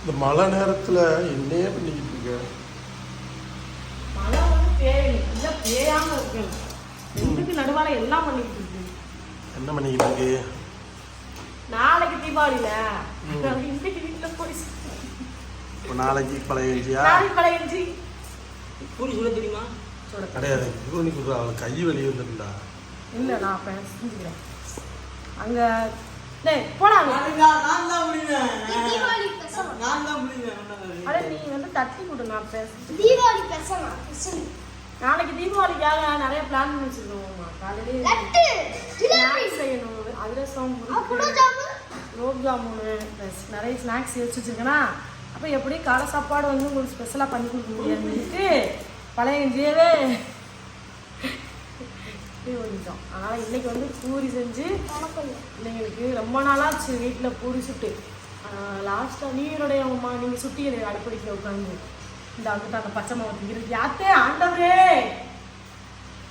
இந்த மழை நேரத்தில் என்னையே பண்ணிக்கிட்டு இருக்க? மழை வந்து பேயணும் இல்லை பேயாம இருக்கு. ரெண்டுக்கு நடுவால எல்லாம் பண்ணிக்கிட்டு இருக்கு. என்ன பண்ணிக்கிட்டு இருக்கு? நாளைக்கு தீபாவளியில. இன்னைக்கு வீட்டுல போய் நாளைக்கு பழைய கஞ்சியா நாளைக்கு பழையஞ்சி பூரி சுட தெரியுமா? கிடையாது. பண்ணி கொடுக்குறா. அவள் கை வெளியே வந்துருந்தா இல்ல நான் அப்ப செஞ்சுக்கிறேன். அங்க டேய் போடாங்க நான் தான் முடிவேன். நான் தான் முடிவேன் அட நீ வந்து தட்டி கொடு நான் பேச தீபாவளி பெசமா நாளைக்கு தீபாவளிக்காக நிறைய பிளான் பண்ணி வச்சிருக்கோம்மா. காலையிலே லட்டு ஜிலேபி. ஸ்நாக்ஸ் செய்யணும். அதிரசம் ஜாமுனு ப்ளஸ் நிறைய ஸ்நாக்ஸ் வச்சிருக்கேனா? அப்போ எப்படி காலை சாப்பாடு வந்து உங்களுக்கு ஸ்பெஷலாக பண்ணி கொடுக்க முடியாதுன்னுட்டு பழைய கஞ்சியவே வந்துட்டோம் அதனால் இன்னைக்கு வந்து பூரி செஞ்சு பிள்ளைங்களுக்கு ரொம்ப நாளாச்சு வீட்டில் பூரி சுட்டு. லாஸ்ட்டாக நீருடைய அம்மா நீங்கள் சுட்டி எனக்கு அடுப்படிக்க உட்காந்து இந்த வந்துட்டு அந்த பச்சை மாவு திங்கிறது. யாத்தே ஆண்டவரே!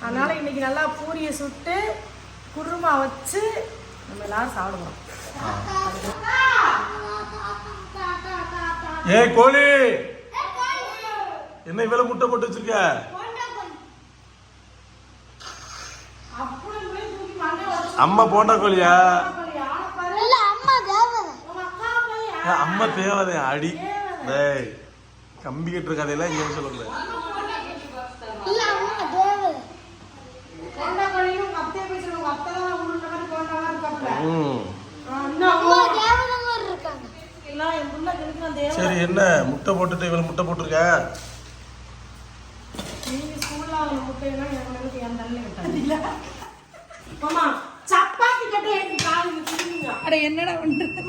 அதனால இன்னைக்கு நல்லா பூரியை சுட்டு குருமா வச்சு நம்ம எல்லாரும் சாப்பிடுவோம். ஏ கோழி! என்ன இவ்வளவு முட்டை போட்டு வச்சிருக்க? அம்மா போண்டா கோழியா? இல்ல அம்மா தேவதை அடி. டேய் கம்பி கட்டுற கதையெல்லாம் இங்கே இருக்காங்க. சரி என்ன? முட்டை போட்டுட்டு இவ்வளவு முட்டை போட்டிருக்க? சப்பாத்தி கட்டை எனக்கு காலையில திரும்பிங்க அட என்னடா பண்றது?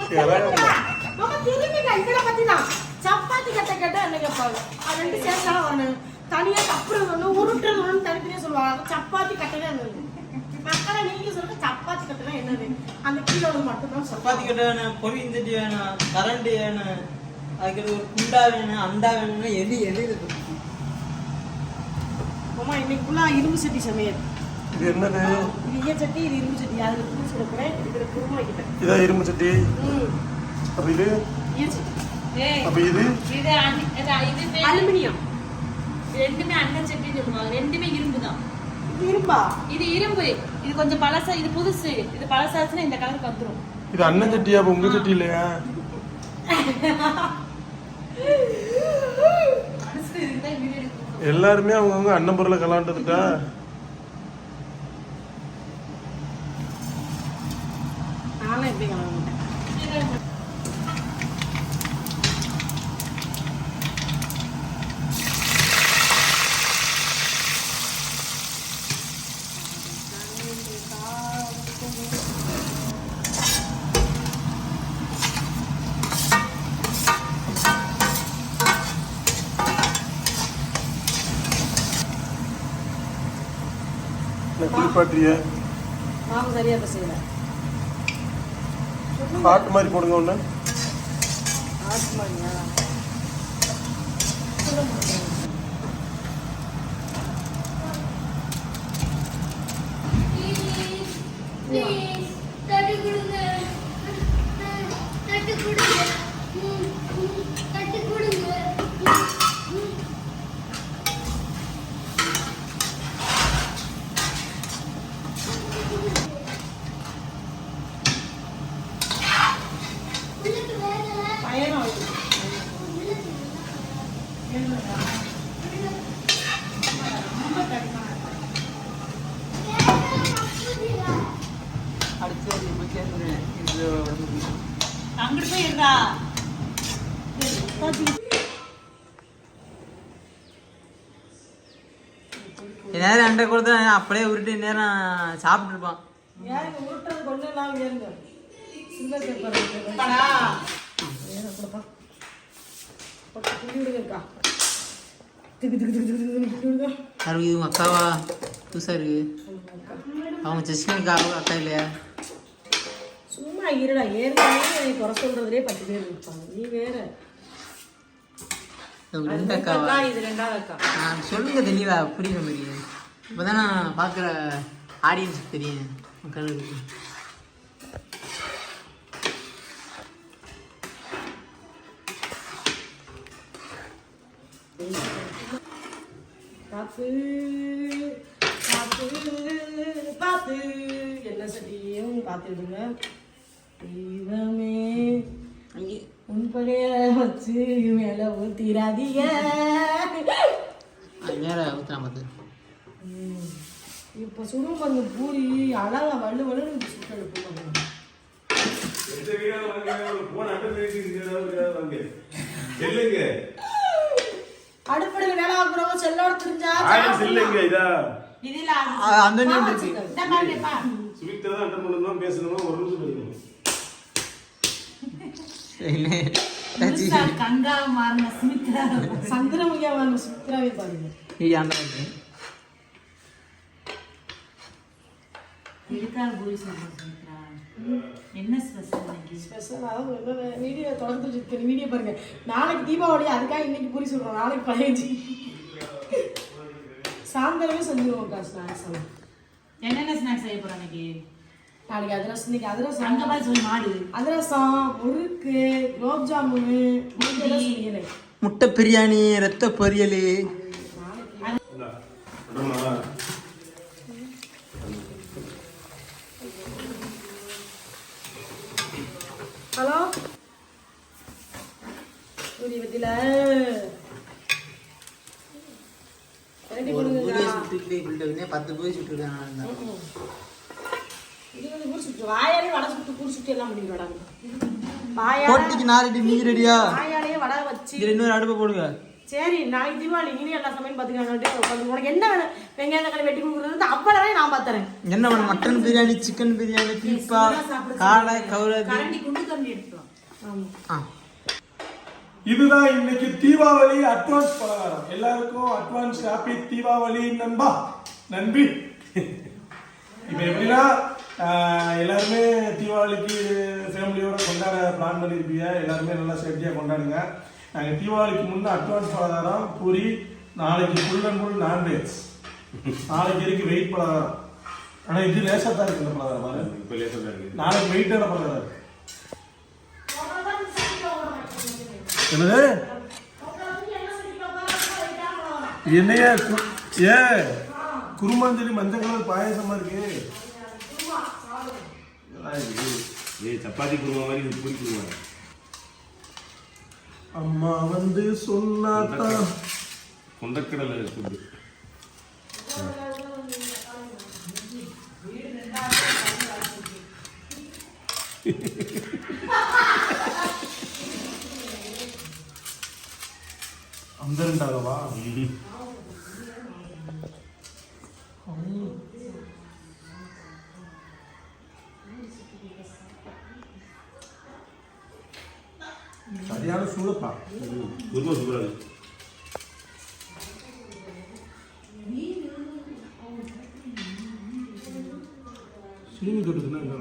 மாமா திரும்பிங்க பத்தி தான் சப்பாத்தி கட்டை கேட்டா என்ன கேட்பாங்க? அது ரெண்டு சேர்த்தாலும் வரணும் தனியா தப்புறது ஒண்ணு உருட்டுறது ஒண்ணு தனித்தனியா சொல்லுவாங்க. சப்பாத்தி கட்டைனா என்னது? மக்களை நீங்க சொல்லுங்க சப்பாத்தி கட்டைனா என்னது? அந்த கீழே மட்டும் தான் சப்பாத்தி கட்ட தட்டி வேணும் கரண்ட் வேணும் அதுக்கு ஒரு குண்டா வேணும் அண்டா வேணும்னா எது எது இருக்கு. மாமா இன்னைக்கு ஃபுல்லா இரும்பு சட்டி சமையல். இது என்னது? இது ஈய சட்டி இது இரும்பு சட்டி. அதுல பூச்சி கொடுக்குறேன் இதுல குருமா வைக்கிட்டேன் இதான் இரும்பு சட்டி? அப்ப இது? அப்ப இது? அலுமினியம். ரெண்டுமே அண்ணன் சட்டின்னு சொல்லுவாங்க. ரெண்டுமே இரும்பு தான். இது இரும்பா? இது இரும்பு. இது கொஞ்சம் பழசா இது புதுசு. இது பழசாச்சுன்னா இந்த கலருக்கு வந்துரும். இது அண்ணன் சட்டியா? அப்ப உங்க சட்டி இல்லையா. எல்லாருமே அவங்கவுங்க அண்ணன் பொருளை கலாண்டுட்டா நானும் எப்படி கிளம்பிட்டேன் குளிப்பாட்டிய மாவு சரியா பசங்க ஹார்ட் மாதிரி போடுங்க ஒண்ணு. அங்கிட்டு போய் இருடா நேரம் அண்டை கொடுத்தா அப்படியே உருட்டு நேரம் சாப்பிட்டு இருப்பான் உருட்டுறது கொண்டு எல்லாம் இது உங்க அக்காவா புதுசா இருக்கு அவங்க ஜஸ்டினுக்கு அக்கா இல்லையா சும்மா இருடா ஏற்கனவே என்னை குறை சொல்றதுலயே பத்து பேர் இருப்பாங்க நீ வேற ரெண்டு அக்காவா இது ரெண்டாவது அக்கா நான் சொல்லுங்க தெளிவா புரியுற மாதிரி இப்போதான் நான் பார்க்குற ஆடியன்ஸுக்கு தெரியும் மக்களுக்கு பார்த்து பார்த்து பார்த்து. என்ன சட்டியும் பார்த்துடுங்க. தெய்வமே அங்கே. உன் பழைய வச்சு மேல ஊத்திராதீங்க பார்த்து. ம். இப்ப சுடும் பண்ண பூரி அழகா வள்ளு வள்ளுன்னு சுட்டு எடுப்போம் எந்த வாங்க, வாங்க. இல்லைங்க. அடுப்படையில் வேலை பார்க்குறவங்க செல்லோட தெரிஞ்சா ஆயிரம் இல்லைங்க, இதா. இதுல அந்த நேரம் இருக்கு. இந்த பாருங்கப்பா சுமித்ரா தான் அட்டன் பண்ணணுமா, பேசணுமா, ஒரு நிமிஷம் கங்கா மாறின சுமித்ரா. சந்திரமுகியா சுத்திராவே பாருங்க. எதுக்காக பூரி சொல்றேன் சுமித்ரா? என்ன ஸ்பெஷல் ஸ்பெஷல் அதாவது வீடியோ தொடர்ந்து வீடியோ பாருங்க. நாளைக்கு தீபாவளி அதுக்காக இன்னைக்கு பூரி சொல்றோம் நாளைக்கு பழையஞ்சி சாயந்தரமே செஞ்சுருவோம்க்கா ஸ்நாக்ஸ் எல்லாம். என்னென்ன ஸ்நாக்ஸ் செய்ய போறோம் இன்னைக்கு? நாளைக்கு அதிரசம் இன்னைக்கு அதிரசம். அங்க பாரு சொல்லி மாடு. அதிரசம் முறுக்கு குலோப் ஜாமுனு. முட்டை பிரியாணி ரத்த பொரியல். ஹலோ? பூரி பத்தில ரெடி ஒரு பண்ணுங்க சுட்டுக்கிட்டே இப்படி பத்து பூரி சுட்டுருக்காங்க இருபது பூரி சுட்டு வாயாலே வடை சுட்டு பூரி சுட்டு எல்லாம் பண்ணி விடாங்க வாயால போட்டிக்கு நான் ரெடி நீங்க ரெடியா? வாயாலே வடை வச்சு. இதுல இன்னொரு அடுப்பை போடுங்க. சரி நாளைக்கு தீபாவளி நீ எல்லா சமையல் பார்த்துக்கலாம் உனக்கு என்ன வேணும்? வெங்காயம் தக்காளி வெட்டி கொடுக்குறது அவ்வளவே நான் பார்த்துறேன் என்ன பண்ண மட்டன் பிரியாணி சிக்கன் பிரியாணி பீப்பா காடை கவுரதி கரண்டி குண்டு கரண்டி எடுத்துரும் ஆமா. இதுதான் இன்னைக்கு தீபாவளி அட்வான்ஸ் பலகாரம். எல்லாருக்கும் அட்வான்ஸ் ஹாப்பி தீபாவளி நண்பா நன்றி இப்போ எப்படின்னா எல்லாருமே தீபாவளிக்கு ஃபேமிலியோட கொண்டாட பிளான் பண்ணியிருப்பீங்க எல்லாருமே நல்லா சேஃப்டியாக கொண்டாடுங்க. நாங்கள் தீபாவளிக்கு முன்னே அட்வான்ஸ் பலகாரம் பூரி நாளைக்கு ஃபுல் அண்ட் ஃபுல் நான்வெஜ் நாளைக்கு இருக்கு வெயிட் பலகாரம்? ஆனால் இது லேசாக தான் இருக்கு இந்த பலகாரம் பாரு. நாளைக்கு வெயிட்டான பலகாரம். இருக்கு என்னது? என்னையா கு- ஏ குருமாஞ்சலி மஞ்சள் கலர் பாயசமா இருக்கு. ஏய் சப்பாத்தி குருமா மாதிரி இது பூரி குருமா. அம்மா வந்து சொன்னாதான் கொண்டக்கடலை ஃபுட்டு அந்த ரெண்டாகவா சரியான சூழப்பா. குருமா சூப்பராக இருக்கு சீனி தொட்டுக்குன்னா என்ன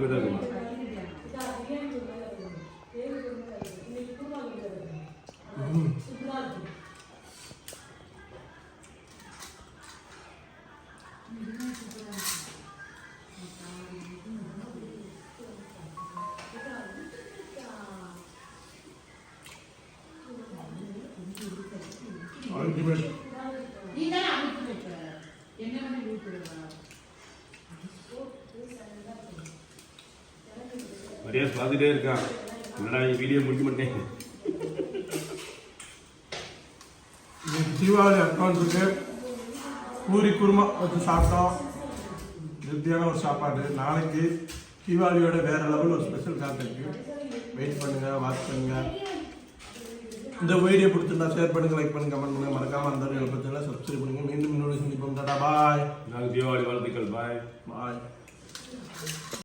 நல்லா இருக்கும்? குருமா அடுப்பே தான் இருக்குமா Ultimate. நீ தானே அனுப்பி வைக்கிற என்ன பண்ணி ஊத்துறதா மரியாதை பார்த்துட்டே இருக்கான். என்னடா வீடியோ முடிக்க மாட்டேன். தீபாவளி அக்கௌண்ட் இருக்கு. பூரி குருமா வச்சு சாப்பிட்டோம் திருப்தியான ஒரு சாப்பாடு. நாளைக்கு தீபாவளியோட வேற லெவல் ஒரு ஸ்பெஷல் காத்திருக்கு வெயிட் பண்ணுங்க வாட்ச் பண்ணுங்க. இந்த வீடியோ பிடிச்சிருந்தா ஷேர் பண்ணுங்க லைக் பண்ணுங்க கமெண்ட் பண்ணுங்க. மறக்காம அந்த வீடியோ பத்தினா சப்ஸ்கிரைப் பண்ணுங்க. மீண்டும் இன்னொரு சந்திப்போம். டாடா பாய். நாங்கள் தீபாவளி வாழ்த்துக்கள் பாய். பாய்